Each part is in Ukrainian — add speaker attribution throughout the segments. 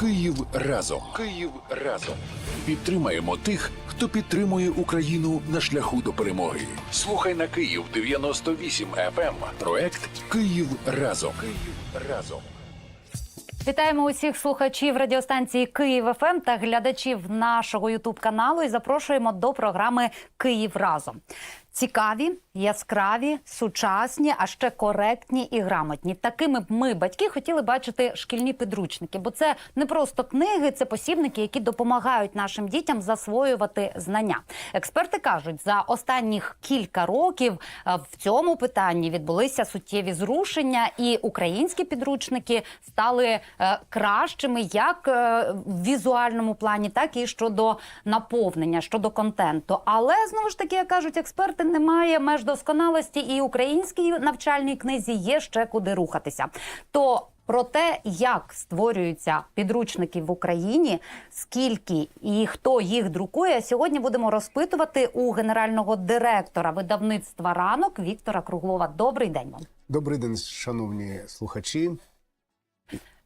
Speaker 1: Київ разом. Київ разом. Підтримаємо тих, хто підтримує Україну на шляху до перемоги. Слухай на Київ 98 FM. Проект Київ разом. Київ разом.
Speaker 2: Вітаємо усіх слухачів радіостанції Київ ФМ та глядачів нашого Ютуб каналу і запрошуємо до програми Київ разом. Цікаві, яскраві, сучасні, а ще коректні і грамотні. Такими б ми, батьки, хотіли бачити шкільні підручники, бо це не просто книги, це посібники, які допомагають нашим дітям засвоювати знання. Експерти кажуть, за останніх кілька років е, в цьому питанні відбулися суттєві зрушення, і українські підручники стали е, кращими як е, в візуальному плані, так і щодо наповнення, щодо контенту. Але знову ж таки, як кажуть експерти, немає меж досконалості, і українській навчальній книзі є ще куди рухатися. То про те, як створюються підручники в Україні, скільки і хто їх друкує, сьогодні будемо розпитувати у генерального директора видавництва ранок Віктора Круглова. Добрий день вам.
Speaker 3: Добрий день, шановні слухачі.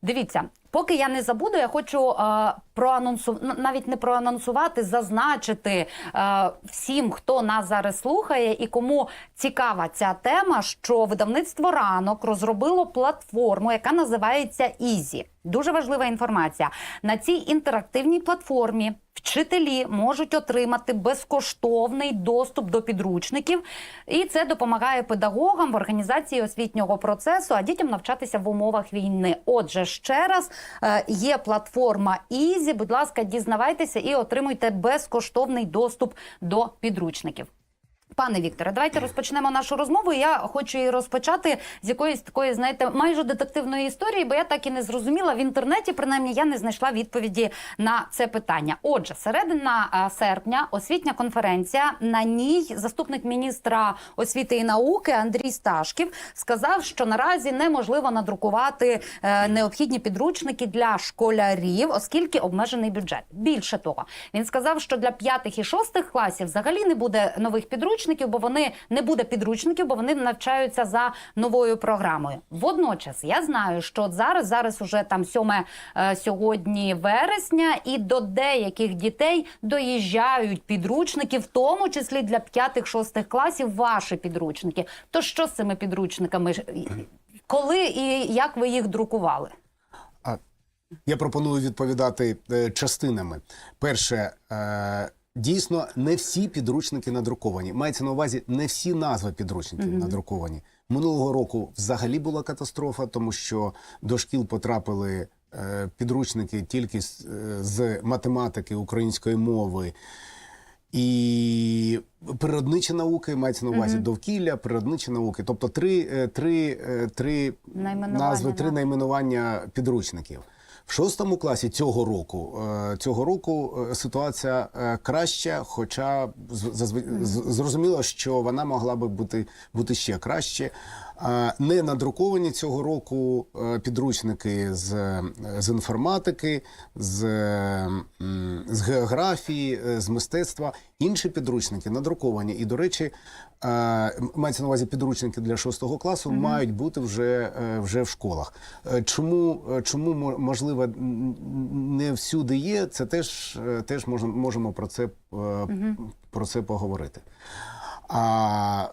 Speaker 2: Дивіться, поки я не забуду, я хочу е, проанонсу... навіть не проанонсувати, зазначити е, всім, хто нас зараз слухає і кому цікава ця тема, що видавництво ранок розробило платформу, яка називається Ізі. Дуже важлива інформація. На цій інтерактивній платформі вчителі можуть отримати безкоштовний доступ до підручників, і це допомагає педагогам в організації освітнього процесу, а дітям навчатися в умовах війни. Отже, ще раз е, є платформа Ізі. Будь ласка, дізнавайтеся і отримуйте безкоштовний доступ до підручників. Пане Вікторе, давайте розпочнемо нашу розмову. Я хочу її розпочати з якоїсь такої, знаєте, майже детективної історії, бо я так і не зрозуміла в інтернеті. Принаймні, я не знайшла відповіді на це питання. Отже, середина серпня освітня конференція. На ній заступник міністра освіти і науки Андрій Сташків сказав, що наразі неможливо надрукувати е, необхідні підручники для школярів, оскільки обмежений бюджет. Більше того, він сказав, що для п'ятих і шостих класів взагалі не буде нових підручників, бо вони не буде підручників, бо вони навчаються за новою програмою. Водночас я знаю, що зараз зараз уже там 7 е, сьогодні вересня, і до деяких дітей доїжджають підручники, в тому числі для п'ятих-шостих класів, ваші підручники. То що з цими підручниками? Коли і як ви їх друкували?
Speaker 3: Я пропоную відповідати е, частинами. Перше, е, дійсно, не всі підручники надруковані. Мається на увазі, не всі назви підручників надруковані. Минулого року взагалі була катастрофа, тому що до шкіл потрапили е, підручники тільки з, е, з математики, української мови. І природничі науки мається на увазі довкілля, природничі науки, тобто три, е, три, е, три назви, три найменування підручників. В шостому класі цього року е, цього року е, ситуація е, краща, хоча зрозуміло, що вона могла би бути, бути ще краще. Е, Не надруковані цього року е, підручники з, з інформатики, з, з географії, е, з мистецтва. Інші підручники надруковані. І, до речі, е, мається на увазі підручники для шостого класу мають бути вже, е, вже в школах. Е, Чому, е, чому мо- можливо не всюди є? Це теж, е, теж можемо, можемо про це, е, про це поговорити. А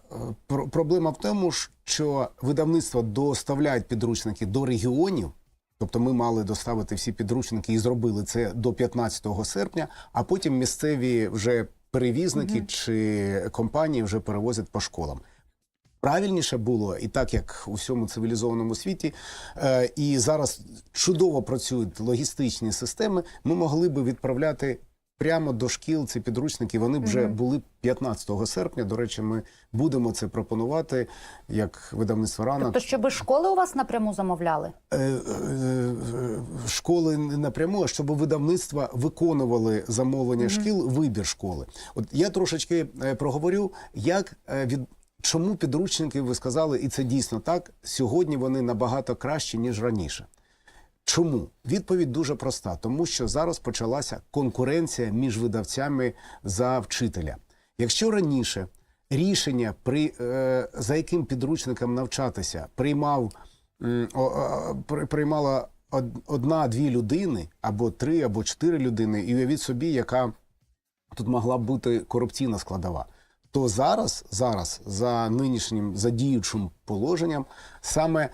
Speaker 3: про- проблема в тому, що видавництва доставляють підручники до регіонів. Тобто ми мали доставити всі підручники і зробили це до 15 серпня, а потім місцеві вже перевізники чи компанії вже перевозять по школам. Правильніше було, і так як у всьому цивілізованому світі, е, і зараз чудово працюють логістичні системи, ми могли би відправляти прямо до шкіл ці підручники. Вони б вже були 15 серпня. До речі, ми будемо це пропонувати як видавництво ранок.
Speaker 2: Тобто, щоб школи у вас напряму замовляли?
Speaker 3: Е, е, е, школи не напряму, а щоб видавництва виконували замовлення шкіл, вибір школи. От я трошечки проговорю, як від. Чому підручники, ви сказали, і це дійсно так, сьогодні вони набагато кращі, ніж раніше. Чому? Відповідь дуже проста, тому що зараз почалася конкуренція між видавцями за вчителя. Якщо раніше рішення, при, е, за яким підручником навчатися, приймав, о, о, приймала одна-дві людини, або три, або чотири людини, і уявіть собі, яка тут могла б бути корупційна складова. То зараз, зараз, за нинішнім за діючим положенням, саме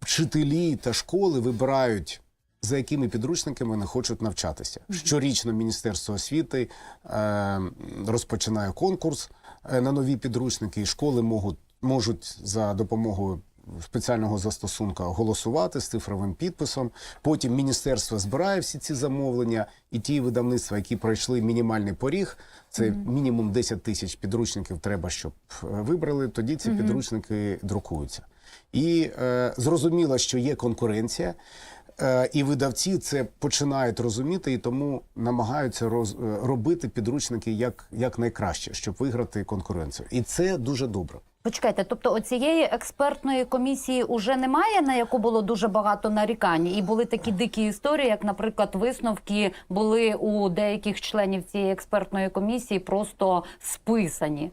Speaker 3: вчителі та школи вибирають. За якими підручниками вони хочуть навчатися. Щорічно Міністерство освіти е, розпочинає конкурс е, на нові підручники, і школи можуть, можуть за допомогою спеціального застосунка голосувати з цифровим підписом. Потім міністерство збирає всі ці замовлення, і ті видавництва, які пройшли мінімальний поріг, це мінімум 10 тисяч підручників треба, щоб е, вибрали. Тоді ці підручники друкуються. І е, зрозуміло, що є конкуренція. Е, І видавці це починають розуміти і тому намагаються роз, е, робити підручники як, як найкраще, щоб виграти конкуренцію. І це дуже добре.
Speaker 2: Почекайте, тобто оцієї експертної комісії уже немає, на яку було дуже багато нарікань, і були такі дикі історії, як, наприклад, висновки були у деяких членів цієї експертної комісії просто списані.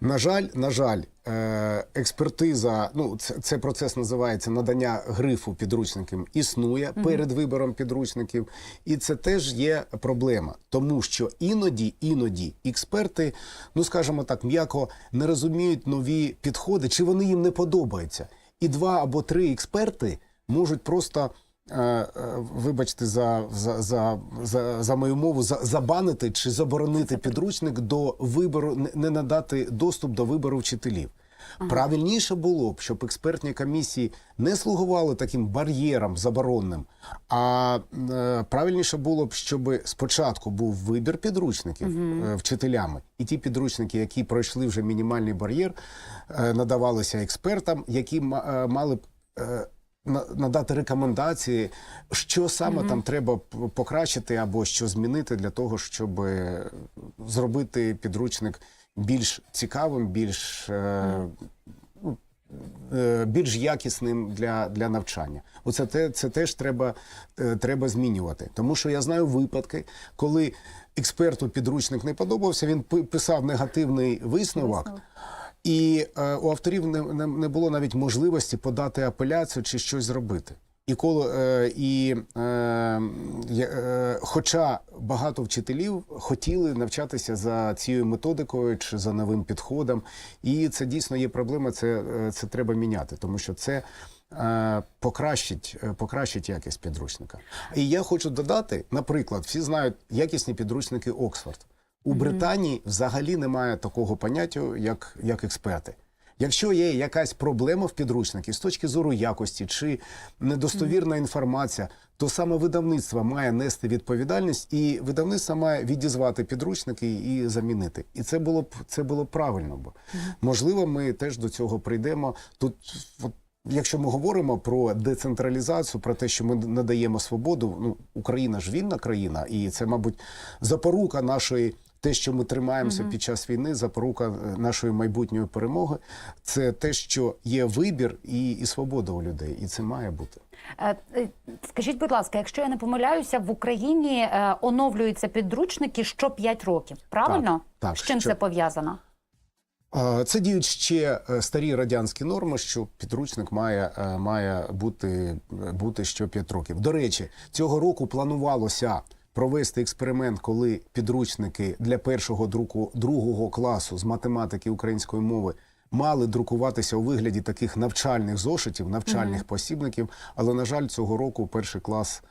Speaker 3: На жаль, на жаль, е, експертиза, ну це, це процес називається надання грифу підручникам, існує перед вибором підручників, і це теж є проблема, тому що іноді, іноді експерти, ну скажімо так, м'яко не розуміють нові підходи, чи вони їм не подобаються. І два або три експерти можуть просто. Е, е, Вибачте за, за, за, за, за мою мову, за, забанити чи заборонити підручник до вибору, не- надати доступ до вибору вчителів. Правильніше було б, щоб експертні комісії не слугували таким бар'єром заборонним, а е, правильніше було б, щоб спочатку був вибір підручників е, вчителями, і ті підручники, які пройшли вже мінімальний бар'єр, е, надавалися експертам, які е, мали б. е, надати рекомендації, що саме там треба покращити або що змінити для того, щоб зробити підручник більш цікавим, більш, ну, е, більш якісним для, для навчання. Оце те, це теж треба, е, треба змінювати. Тому що я знаю випадки, коли експерту підручник не подобався, він пи- писав негативний висновок. І е, у авторів не, не, не було навіть можливості подати апеляцію чи щось зробити. І коли е, і е, е, хоча багато вчителів хотіли навчатися за цією методикою чи за новим підходом, і це дійсно є проблема. Це, е, це треба міняти, тому що це е, покращить, е, покращить якість підручника. І я хочу додати, наприклад, всі знають якісні підручники Оксфорд. У Британії взагалі немає такого поняття, як, як експерти. Якщо є якась проблема в підручнику з точки зору якості чи недостовірна інформація, то саме видавництво має нести відповідальність, і видавництво має відізвати підручники і замінити. І це було б це було правильно. Бо можливо, ми теж до цього прийдемо. Тут от, Якщо ми говоримо про децентралізацію, про те, що ми надаємо свободу, ну Україна ж вільна країна, і це, мабуть, запорука нашої. Те, що ми тримаємося під час війни, запорука е, нашої майбутньої перемоги, це те, що є вибір і, і свобода у людей, і це має бути.
Speaker 2: Е, е, Скажіть, будь ласка, якщо я не помиляюся, в Україні оновлюються підручники що 5 років. Правильно?
Speaker 3: Так, так,
Speaker 2: З чим
Speaker 3: що-
Speaker 2: це пов'язано?
Speaker 3: Це діють ще старі радянські норми, що підручник має, має бути, бути що 5 років. До речі, цього року планувалося провести експеримент, коли підручники для першого друку другого класу з математики української мови мали друкуватися у вигляді таких навчальних зошитів, навчальних посібників. Але на жаль, цього року перший клас.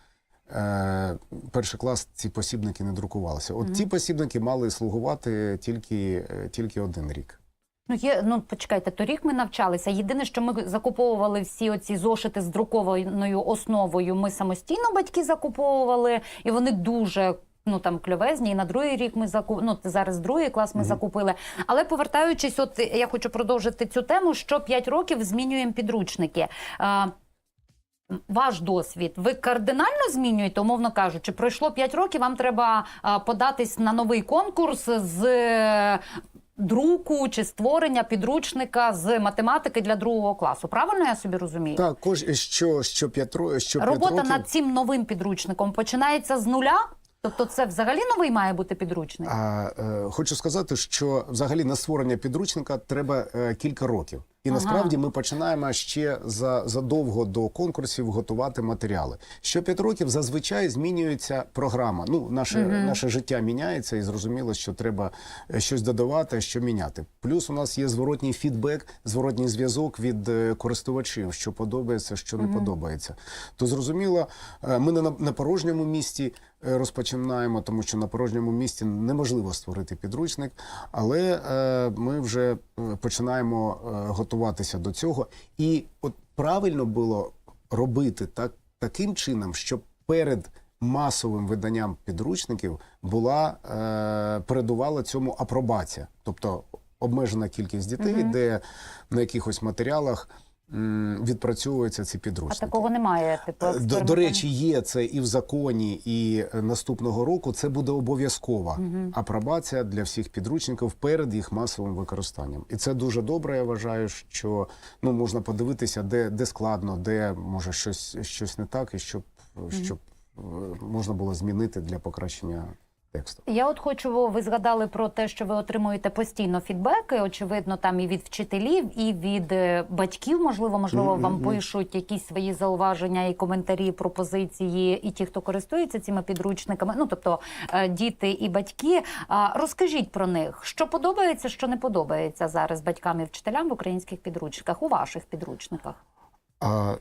Speaker 3: Е, перший клас ці посібники не друкувалися. От ці посібники мали слугувати тільки, е, тільки один рік.
Speaker 2: Ну, є, ну почекайте, торік ми навчалися. Єдине, що ми закуповували всі оці зошити з друкованою основою. Ми самостійно батьки закуповували, і вони дуже. Ну там кльовезні, і на другий рік ми заку... ну, зараз другий клас ми закупили. Але повертаючись, от я хочу продовжити цю тему. Що 5 років змінюємо підручники. А, ваш досвід, ви кардинально змінюєте, умовно кажучи, пройшло 5 років, вам треба податись на новий конкурс з друку чи створення підручника з математики для другого класу. Правильно я собі розумію?
Speaker 3: Так, кож що, що п'ять ро- що
Speaker 2: Робота
Speaker 3: років.
Speaker 2: над цим новим підручником починається з нуля. Тобто, це взагалі новий має бути підручник.
Speaker 3: А, е, хочу сказати, що взагалі на створення підручника треба е, кілька років. І насправді ми починаємо ще за задовго до конкурсів готувати матеріали. Що п'ять років зазвичай змінюється програма. Ну, наше, наше життя міняється, і зрозуміло, що треба е, щось додавати, що міняти. Плюс у нас є зворотній фідбек, зворотній зв'язок від е, користувачів, що подобається, що не подобається. То зрозуміло, е, ми не на, на порожньому місці розпочинаємо, тому що на порожньому місці неможливо створити підручник, але е, ми вже починаємо е, готуватися до цього. І от правильно було робити так, таким чином, щоб перед масовим виданням підручників була е, передувала цьому апробація, тобто обмежена кількість дітей, де на якихось матеріалах відпрацьовуються ці
Speaker 2: А такого немає. Типу,
Speaker 3: Е, До, до речі, є це і в законі, і е, наступного року це буде обов'язкова апробація для всіх підручників перед їх масовим використанням. І це дуже добре. Я вважаю, що ну можна подивитися, де, де складно, де може щось, щось не так, і щоб, щоб е, можна було змінити для покращення тексту.
Speaker 2: Я от хочу, ви згадали про те, що ви отримуєте постійно фідбеки, очевидно, там і від вчителів, і від е, батьків, можливо, можливо, вам пишуть якісь свої зауваження і коментарі, пропозиції, і ті, хто користується цими підручниками, ну тобто е, діти і батьки. Розкажіть про них, що подобається, що не подобається зараз батькам і вчителям в українських підручниках, у ваших підручниках.
Speaker 3: А,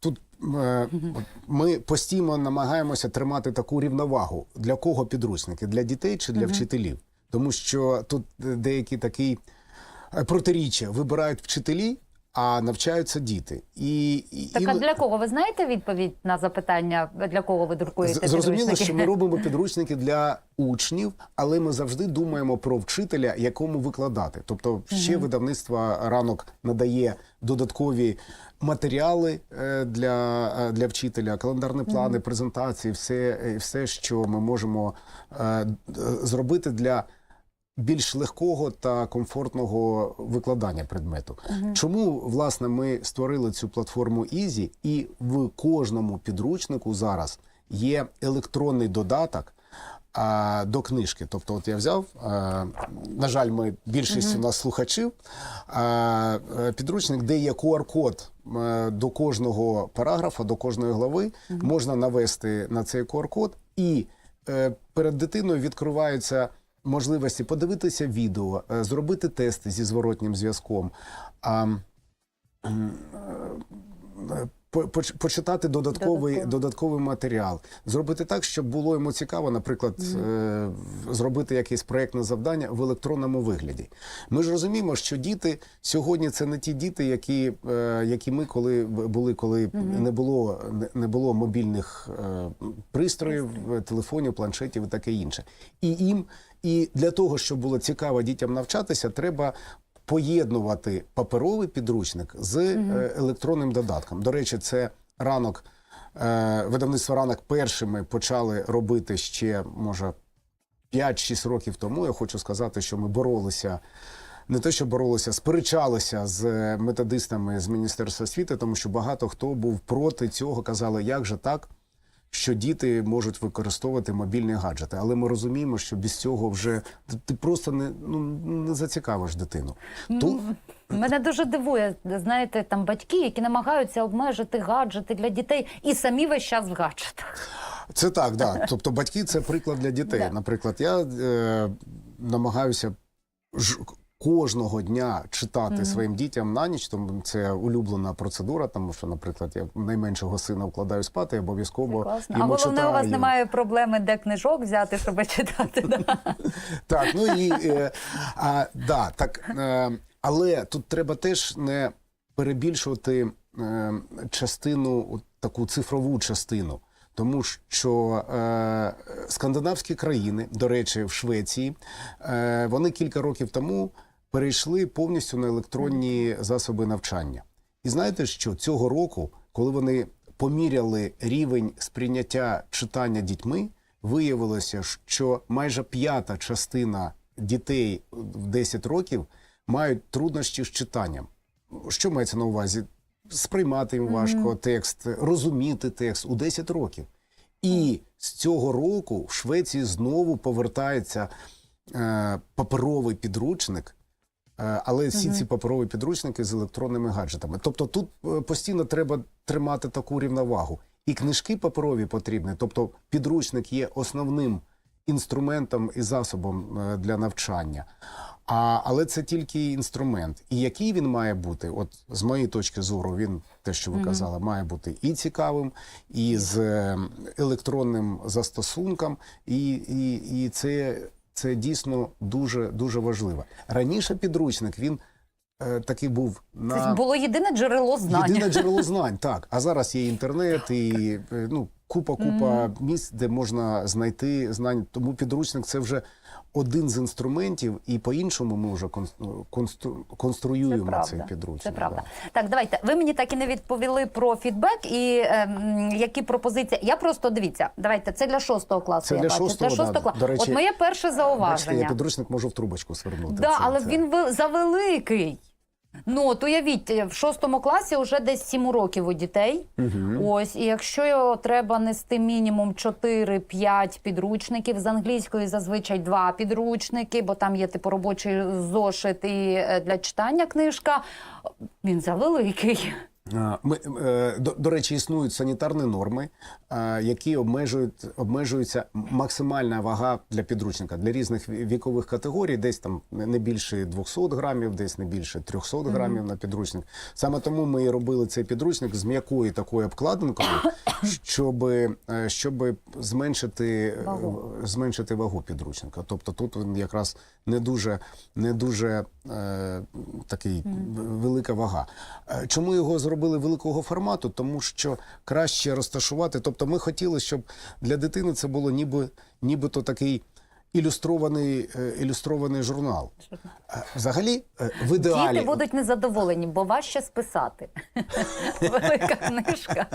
Speaker 3: тут ми постійно намагаємося тримати таку рівновагу. Для кого підручники? Для дітей чи для вчителів? Тому що тут е, деякі такі е, протиріччя вибирають вчителі, а навчаються діти. І, і
Speaker 2: Так а для кого ви знаєте відповідь на запитання, для кого ви друкуєте
Speaker 3: З- Зрозуміло,
Speaker 2: підручники?
Speaker 3: що ми робимо підручники для учнів, але ми завжди думаємо про вчителя, якому викладати. Тобто, ще видавництво ранок надає додаткові матеріали е, для, е, для вчителя, календарні плани, презентації, все, е, все, що ми можемо зробити для. Більш легкого та комфортного викладання предмету. Чому власне ми створили цю платформу Easy, і в кожному підручнику зараз є електронний додаток а, до книжки. Тобто, от я взяв, а, на жаль, ми більшість у нас слухачів. А, е, підручник, де є QR-код е, до кожного параграфа, до кожної глави, можна навести на цей QR-код і е, перед дитиною відкриваються можливості подивитися відео, е, зробити тести зі зворотнім зв'язком. Почитати додатковий,
Speaker 2: Додатково.
Speaker 3: додатковий матеріал, зробити так, щоб було йому цікаво, наприклад, е, зробити якесь проєктне завдання в електронному вигляді. Ми ж розуміємо, що діти сьогодні це не ті діти, які, е, які ми коли були, коли не було не- було мобільних е, пристроїв, телефонів, планшетів і таке інше. І їм, і для того, щоб було цікаво дітям навчатися, треба поєднувати паперовий підручник з е, електронним додатком. До речі, це ранок. е, Видавництво ранок першими почали робити ще, може, 5-6 років тому. Я хочу сказати, що ми боролися. Не те, що боролися, сперечалися з методистами з Міністерства освіти, тому що багато хто був проти цього, казали, як же так, що діти можуть використовувати мобільні гаджети. Але ми розуміємо, що без цього вже ти- просто не, ну, не зацікавиш дитину. Ту,
Speaker 2: Мене дуже дивує, знаєте, там батьки, які намагаються обмежити гаджети для дітей, і самі весь час в гаджетах.
Speaker 3: Це так, да. Тобто батьки це приклад для дітей. Наприклад, я е, намагаюся ж, кожного дня читати своїм дітям на ніч, тому це улюблена процедура, тому що, наприклад, я найменшого сина вкладаю спати, і обов'язково
Speaker 2: Класно. А
Speaker 3: йому
Speaker 2: головне, у вас немає проблеми, де книжок взяти, щоб читати. Да?
Speaker 3: Так, ну і е, а, да, так, е, але тут треба теж не перебільшувати е, частину, таку цифрову частину. Тому що е, скандинавські країни, до речі, в Швеції, е, вони кілька років тому перейшли повністю на електронні засоби навчання. І знаєте, що цього року, коли вони поміряли рівень сприйняття читання дітьми, виявилося, що майже п'ята частина дітей в 10 років мають труднощі з читанням. Що мається на увазі? Сприймати їм важко текст, розуміти текст у 10 років. І з цього року в Швеції знову повертається е, паперовий підручник Але всі ці паперові підручники з електронними гаджетами. Тобто тут е, постійно треба тримати таку рівновагу. І книжки паперові потрібні, тобто підручник є основним інструментом і засобом е, для навчання. А, але це тільки інструмент. І який він має бути? От з моєї точки зору, він те, що ви казали, має бути і цікавим, і з е, електронним застосунком, і, і, і це, це дійсно дуже дуже важливо. Раніше підручник він е, такий був на
Speaker 2: Це було єдине джерело знань.
Speaker 3: Єдине джерело знань, так. А зараз є інтернет і е, ну, купа купа місць, де можна знайти знань. Тому підручник це вже один з інструментів, і по-іншому ми вже кон- констру-
Speaker 2: Це
Speaker 3: конструюємо
Speaker 2: правда.
Speaker 3: цей підручник.
Speaker 2: Це правда.
Speaker 3: да.
Speaker 2: Так, давайте. Ви мені так і не відповіли про фідбек і ем, які пропозиції. Я просто дивіться, давайте, це для шостого класу.
Speaker 3: Це
Speaker 2: я
Speaker 3: для шостого,
Speaker 2: для
Speaker 3: да,
Speaker 2: класу.
Speaker 3: до речі,
Speaker 2: От моє перше
Speaker 3: Бачите,
Speaker 2: зауваження.
Speaker 3: я підручник можу в трубочку свернути.
Speaker 2: Да,
Speaker 3: Це-
Speaker 2: але
Speaker 3: це-
Speaker 2: він завеликий. Ну, от уявіть, в шостому класі вже десь сім років у дітей. Ось, і якщо його треба нести мінімум 4-5 підручників, з англійської зазвичай два підручники, бо там є типу робочий зошит і е, для читання книжка. Він завеликий.
Speaker 3: Ми, е, до, до речі, існують санітарні норми, е, які обмежують обмежується максимальна вага для підручника для різних вікових категорій, десь там не більше 200 грамів, десь не більше 300 грамів на підручник. Саме тому ми і робили цей підручник з м'якою такою обкладинкою, щоб, щоб зменшити
Speaker 2: Вагу.
Speaker 3: зменшити вагу підручника. Тобто тут він якраз не дуже, не дуже е, такий велика вага. Е, Чому його зробили великого формату? Тому що краще розташувати. Тобто, ми хотіли, щоб для дитини це було ніби нібито такий. Ілюстрований, е, ілюстрований журнал. Е, Взагалі, е, в ідеалі
Speaker 2: Діти будуть незадоволені, бо важче списати. Велика книжка.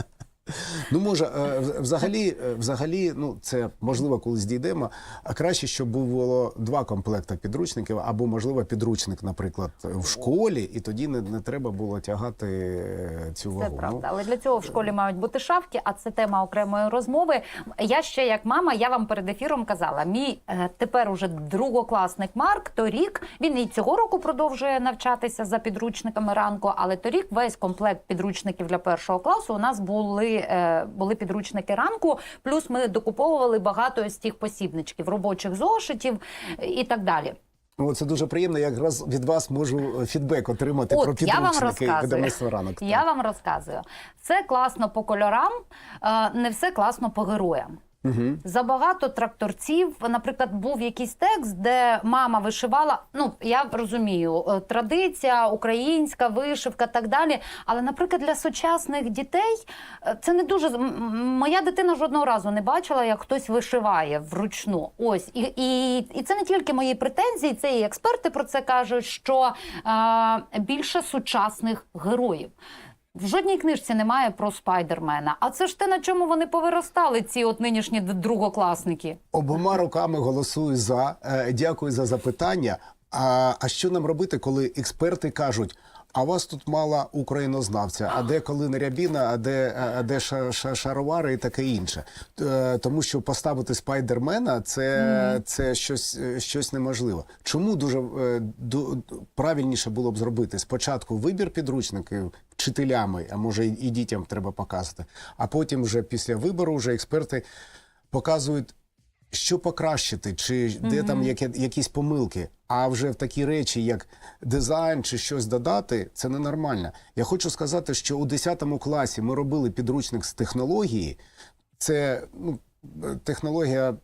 Speaker 3: Ну, може, е, взагалі, е, взагалі, ну це можливо, колись дійдемо. А краще, щоб було два комплекти підручників, або можливо підручник, наприклад, в школі, і тоді не, не треба було тягати е, цю
Speaker 2: Це правда, але для цього в школі мають бути шафки, а це тема окремої розмови. Я ще як мама, я вам перед ефіром казала, мій тепер уже другокласник Марк торік. Він і цього року продовжує навчатися за підручниками ранку, але торік весь комплект підручників для першого класу у нас були, е, були підручники ранку. Плюс ми докуповували багато з тих посібничків, робочих зошитів е, і так далі.
Speaker 3: О, це дуже приємно. Я якраз від вас можу е, фідбек отримати
Speaker 2: От про
Speaker 3: підручники видавництва ранок.
Speaker 2: Я
Speaker 3: Так.
Speaker 2: вам розказую. Все класно по кольорам, не все класно по героям.
Speaker 3: Угу.
Speaker 2: Забагато тракторців. Наприклад, був якийсь текст, де мама вишивала. Ну я розумію, е, традиція, українська вишивка, так далі. Але, наприклад, для сучасних дітей е, це не дуже моя дитина жодного разу не бачила, як хтось вишиває вручну. Ось і, і, і це не тільки мої претензії, це і експерти про це кажуть, що е, більше сучасних героїв. В жодній книжці немає про спайдермена. А це ж те, на чому вони повиростали, ці от нинішні другокласники.
Speaker 3: Обома руками голосую за. Е, Дякую за запитання. А, а що нам робити, коли експерти кажуть? А вас тут мало українознавця, а де коли не рябіна, а де, а де ша, ша, шаровари і таке інше. Е, Тому що поставити спайдермена це, це щось, е, щось неможливо. Чому дуже е, правильніше було б зробити спочатку вибір підручників вчителями, а може і дітям треба показувати, а потім вже після вибору вже експерти показують що покращити, чи де там яке, якісь помилки. А вже в такі речі, як дизайн чи щось додати, це ненормально. Я хочу сказати, що у 10 класі ми робили підручник з технології. Це ну, технологія,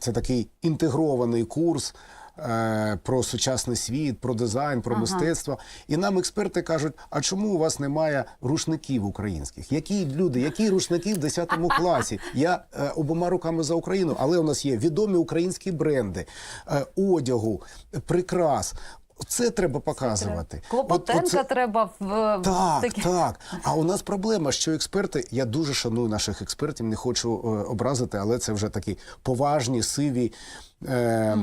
Speaker 3: це такий інтегрований курс. Е, Про сучасний світ, про дизайн, про мистецтво. І нам експерти кажуть: а чому у вас немає рушників українських? Які люди, які рушники в 10 класі? Я е, обома руками за Україну, але у нас є відомі українські бренди е, одягу, прикрас. Це треба показувати. От-
Speaker 2: Клопотенка
Speaker 3: оце-
Speaker 2: треба в,
Speaker 3: так,
Speaker 2: такі-
Speaker 3: так. А у нас проблема, що експерти, я дуже шаную наших експертів, не хочу е, образити, але це вже такі поважні, сиві. Е, е,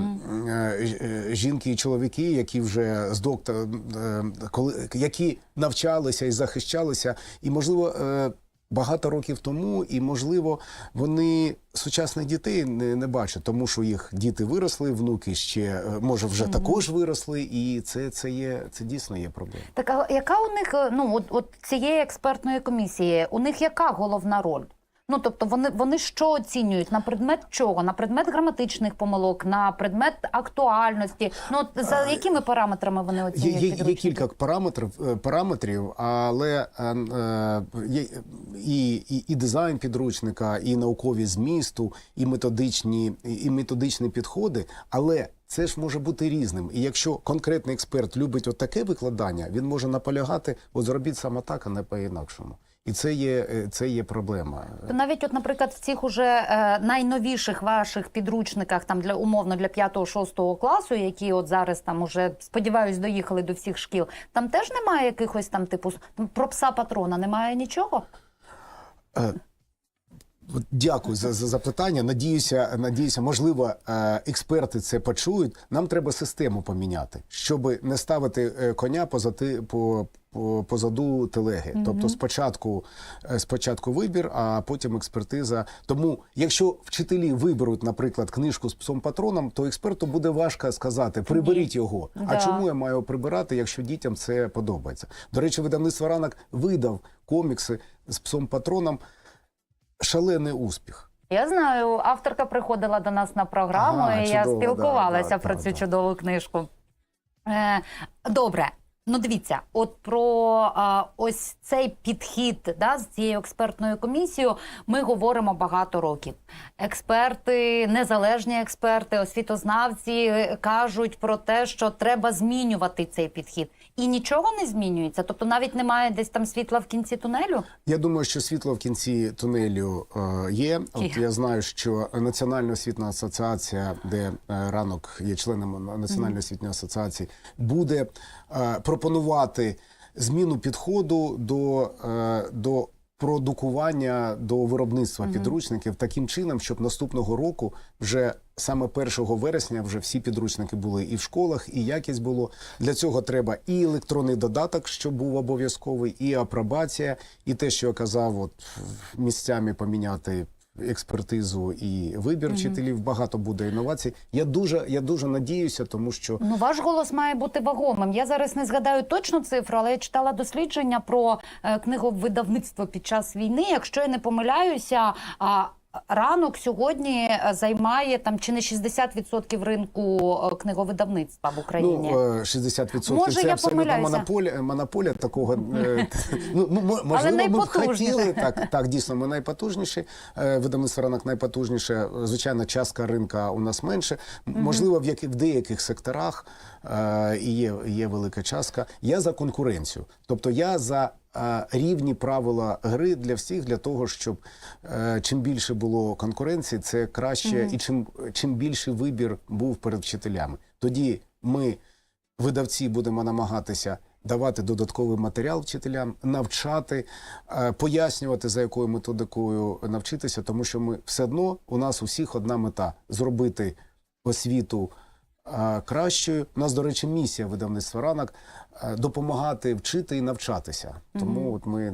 Speaker 3: е, жінки і чоловіки, які вже з доктора, е, коли які навчалися і захищалися, і можливо. Е, багато років тому, і можливо вони сучасних дітей не, не бачать, тому що їх діти виросли, внуки ще е, може вже також виросли, і це, це є це дійсно є проблема.
Speaker 2: Так а яка у них е, ну от, от цієї експертної комісії? У них яка головна роль? Ну тобто вони, вони що оцінюють на предмет чого? На предмет граматичних помилок, на предмет актуальності. Ну за якими параметрами вони оцінюють?
Speaker 3: є, є
Speaker 2: підручники?
Speaker 3: кілька параметрів, е, параметрів, але е, е, є і, і, і дизайн підручника, і наукові змісту, і методичні, і і методичні підходи. Але це ж може бути різним. І якщо конкретний експерт любить отаке викладання, він може наполягати, от зробіть саме так, а не по-інакшому. І це є, е, це є проблема.
Speaker 2: То навіть, от, наприклад, в цих уже е, найновіших ваших підручниках, там для умовно для 5-6 класу, які от зараз там уже сподіваюсь доїхали до всіх шкіл, там теж немає якихось там типу про пса патрона, немає нічого.
Speaker 3: От Дякую за, за запитання. Надіюся, надіюся, можливо, е, експерти це почують. Нам треба систему поміняти, щоб не ставити е, коня позади, по, по, позаду телеги. Тобто спочатку, е, спочатку вибір, а потім експертиза. Тому, якщо вчителі виберуть, наприклад, книжку з псом патроном, то експерту буде важко сказати: приберіть його. А
Speaker 2: Да.
Speaker 3: чому я маю прибирати, якщо дітям це подобається? До речі, видавництво ранок видав комікси з псом патроном. Шалений успіх.
Speaker 2: Я знаю, авторка приходила до нас на програму,
Speaker 3: Ага,
Speaker 2: і я спілкувалася
Speaker 3: да, да,
Speaker 2: про
Speaker 3: да,
Speaker 2: цю
Speaker 3: да.
Speaker 2: чудову книжку. Е, добре. Ну, дивіться, от про а, ось цей підхід да, з цією експертною комісією ми говоримо багато років. Експерти, незалежні експерти, освітознавці кажуть про те, що треба змінювати цей підхід. І нічого не змінюється. Тобто навіть немає десь там світла в кінці тунелю.
Speaker 3: Я думаю, що світло в кінці тунелю е, є. От я знаю, що Національна освітня асоціація, де е, ранок є членом Національної освітньої асоціації, буде пропонувати зміну підходу до, е, до продукування до виробництва підручників таким чином, щоб наступного року вже саме 1 вересня вже всі підручники були і в школах, і якість було. Для цього треба і електронний додаток, щоб був обов'язковий, і апробація, і те, що я казав, от місцями поміняти. Експертизу і вибір вчителів багато буде інновацій. Я дуже я дуже надіюся, тому що
Speaker 2: Ну, ваш голос має бути вагомим. Я зараз не згадаю точну цифру, але я читала дослідження про е, книговидавництво під час війни. Якщо я не помиляюся, а ранок сьогодні е, займає там чи не 60% ринку е, книговидавництва в Україні.
Speaker 3: Ну, е, 60%
Speaker 2: Може,
Speaker 3: це
Speaker 2: я
Speaker 3: абсолютно монополія, монополія такого. Ну, м- можливо, ми б хотіли. Так, так, дійсно, ми найпотужніші. Видавництво ранок найпотужніше. Звичайно, частка ринка у нас менше. Можливо, в, які, в деяких секторах і є, є велика частка. Я за конкуренцію. Тобто я за рівні правила гри для всіх, для того, щоб е, чим більше було конкуренції, це краще, і чим, чим більший вибір був перед вчителями. Тоді ми, видавці, будемо намагатися. Давати додатковий матеріал вчителям, навчати, е, пояснювати за якою методикою навчитися, тому що ми все одно у нас у всіх одна мета зробити освіту кращою. У нас, до речі, місія видавництва ранок е, допомагати вчити і навчатися. Тому от ми, е,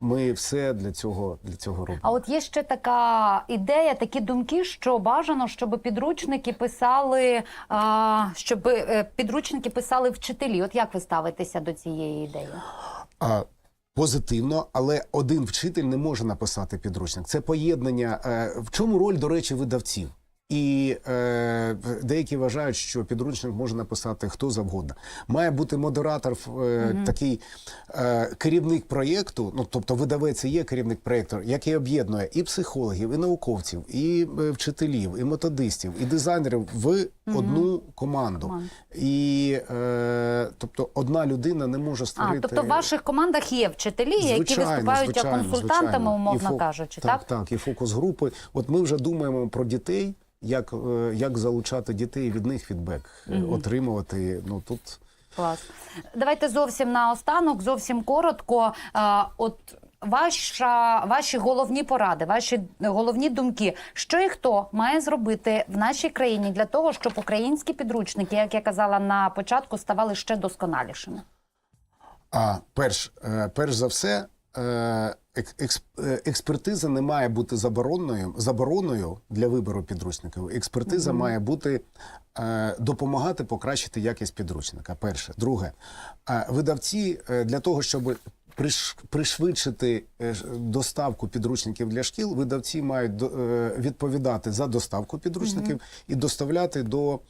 Speaker 3: ми все для цього, для цього робимо.
Speaker 2: А от є ще така ідея, такі думки, що бажано, щоб підручники писали, а, щоб е, підручники писали вчителі. От як ви ставитеся до цієї ідеї?
Speaker 3: А, Позитивно, але один вчитель не може написати підручник. Це поєднання. В чому роль, до речі, видавців? І е, деякі вважають, що підручник може написати хто завгодно. Має бути модератор, е, такий е, керівник проєкту, ну тобто видавець і є керівник проєкту, який об'єднує і психологів, і науковців, і е, вчителів, і методистів, і дизайнерів в одну команду.
Speaker 2: Команду.
Speaker 3: І е, тобто одна людина не може створити.
Speaker 2: А, тобто в ваших командах є вчителі, які
Speaker 3: Звичайно,
Speaker 2: виступають
Speaker 3: звичайно,
Speaker 2: консультантами,
Speaker 3: звичайно.
Speaker 2: умовно
Speaker 3: І фо-
Speaker 2: кажучи,
Speaker 3: так,
Speaker 2: так?
Speaker 3: так, і фокус групи. От ми вже думаємо про дітей, як, е, як залучати дітей, від них фідбек е, отримувати. Ну тут
Speaker 2: Клас. Давайте зовсім наостанок, зовсім коротко. А, от ваша, ваші головні поради, ваші головні думки, що і хто має зробити в нашій країні для того, щоб українські підручники, як я казала на початку, ставали ще досконалішими.
Speaker 3: а перш, е, перш за все, е, екс- е, експертиза не має бути забороною, забороною для вибору підручників. Експертиза має бути е, допомагати покращити якість підручника. Перше, друге, е, видавці е, для того, щоб пришвидшити е, доставку підручників для шкіл, видавці мають е, відповідати за доставку підручників і доставляти до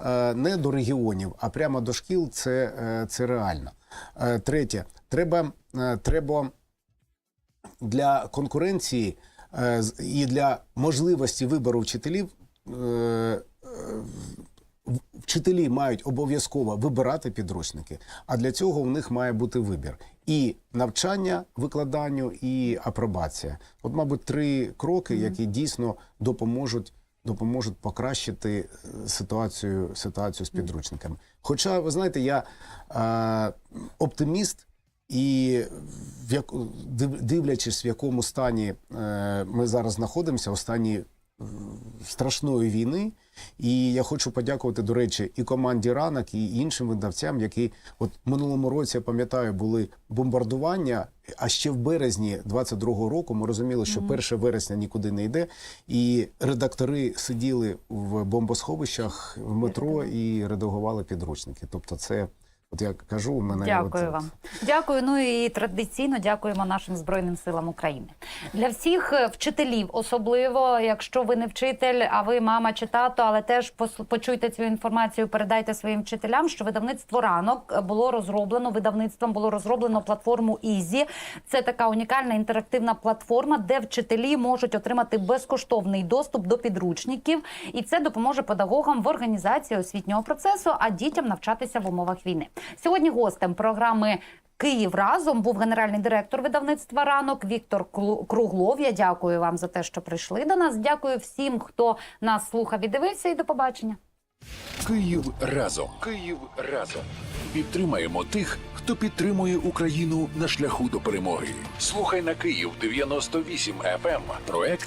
Speaker 3: е, не до регіонів, а прямо до шкіл. Це, це реально. Третє, треба, треба для конкуренції і для можливості вибору вчителів. Вчителі мають обов'язково вибирати підручники, а для цього в них має бути вибір і навчання викладанню, і апробація. От, мабуть, три кроки, які дійсно допоможуть. Допоможуть покращити е, ситуацію, ситуацію з підручниками. Хоча, ви знаєте, я е, оптиміст, і в як, дивлячись, в якому стані е, ми зараз знаходимося, у стані е, страшної війни. І я хочу подякувати, до речі, і команді ранок, і іншим видавцям, які от минулому році, я пам'ятаю, були бомбардування. А ще в березні 22-го року ми розуміли, що 1 вересня нікуди не йде, і редактори сиділи в бомбосховищах в метро і редагували підручники. Тобто, це, от я кажу, у мене
Speaker 2: Дякую
Speaker 3: от,
Speaker 2: вам. Дякую. Ну і традиційно дякуємо нашим збройним силам України. Для всіх е, вчителів, особливо якщо ви не вчитель, а ви мама чи тато, але теж почуйте цю інформацію, передайте своїм вчителям, що видавництво ранок було розроблено. Видавництвом було розроблено платформу Ізі. Це така унікальна інтерактивна платформа, де вчителі можуть отримати безкоштовний доступ до підручників, і це допоможе педагогам в організації освітнього процесу, а дітям навчатися в умовах війни. Сьогодні гостем програми. Київ разом був генеральний директор видавництва ранок Віктор Круглов. Я дякую вам за те, що прийшли до нас. Дякую всім, хто нас слухав і дивився. І до побачення.
Speaker 1: Київ разом. Київ разом. Підтримаємо тих, хто підтримує Україну на шляху до перемоги. Слухай на Київ 98 FM. Проект